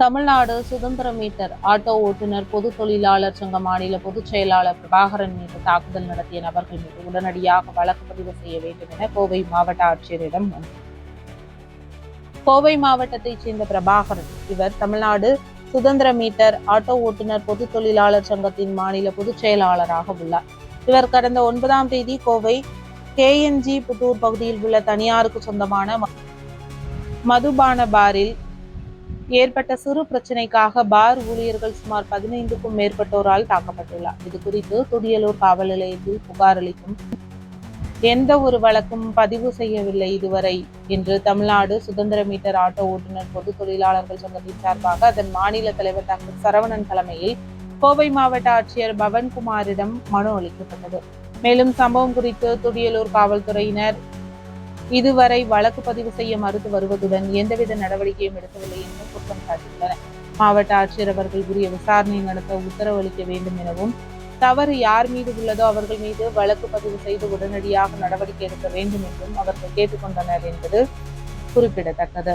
தமிழ்நாடு சுதந்திர meter auto ஓட்டுநர் பொது தொழிலாளர் சங்க மாநில பொதுச் செயலாளர் பிரபாகரன் மீது தாக்குதல் நடத்திய நபர்கள் மீது உடனடியாக வழக்கு பதிவு செய்ய வேண்டும் என கோவை மாவட்ட ஆட்சியரிடம் கோவை மாவட்டத்தைச் சேர்ந்த பிரபாகரன் இவர் தமிழ்நாடு சுதந்திர மீட்டர் ஆட்டோ ஓட்டுநர் பொது தொழிலாளர் சங்கத்தின் மாநில பொதுச் செயலாளராக உள்ளார். இவர் கடந்த ஒன்பதாம் தேதி கோவை கேஎன்ஜி புத்தூர் பகுதியில் உள்ள தனியாருக்கு சொந்தமான மதுபான பாரில் ஏற்பட்ட சிறு பிரச்சனைக்காக பார் ஊழியர்கள் சுமார் பதினைந்துக்கும் மேற்பட்டோரால் தாக்கப்பட்டுள்ளார். இது குறித்து துடியலூர் காவல் நிலையத்தில் புகார் அளிக்கும் எந்த ஒரு வழக்கும் பதிவு செய்யவில்லை இதுவரை என்று தமிழ்நாடு சுதந்திர மீட்டர் ஆட்டோ ஓட்டுநர் பொது தொழிலாளர்கள் சங்கத்தின் சார்பாக அதன் மாநில தலைவர் டாக்டர் சரவணன் தலைமையில் கோவை மாவட்ட ஆட்சியர் பவன்குமாரிடம் மனு அளிக்கப்பட்டது. மேலும் சம்பவம் குறித்து துடியலூர் காவல்துறையினர் இதுவரை வழக்கு பதிவு செய்ய மறுத்து வருவதுடன் எந்தவித நடவடிக்கையும் எடுக்கவில்லை என்றும் குற்றம் சாட்டியுள்ளனர். மாவட்ட ஆட்சியர் அவர்கள் உரிய விசாரணை நடத்த உத்தரவு அளிக்க வேண்டும் எனவும் தவறு யார் மீது உள்ளதோ அவர்கள் மீது வழக்கு பதிவு செய்து உடனடியாக நடவடிக்கை எடுக்க வேண்டும் என்றும் அவர்கள் கேட்டுக்கொண்டனர் என்பது குறிப்பிடத்தக்கது.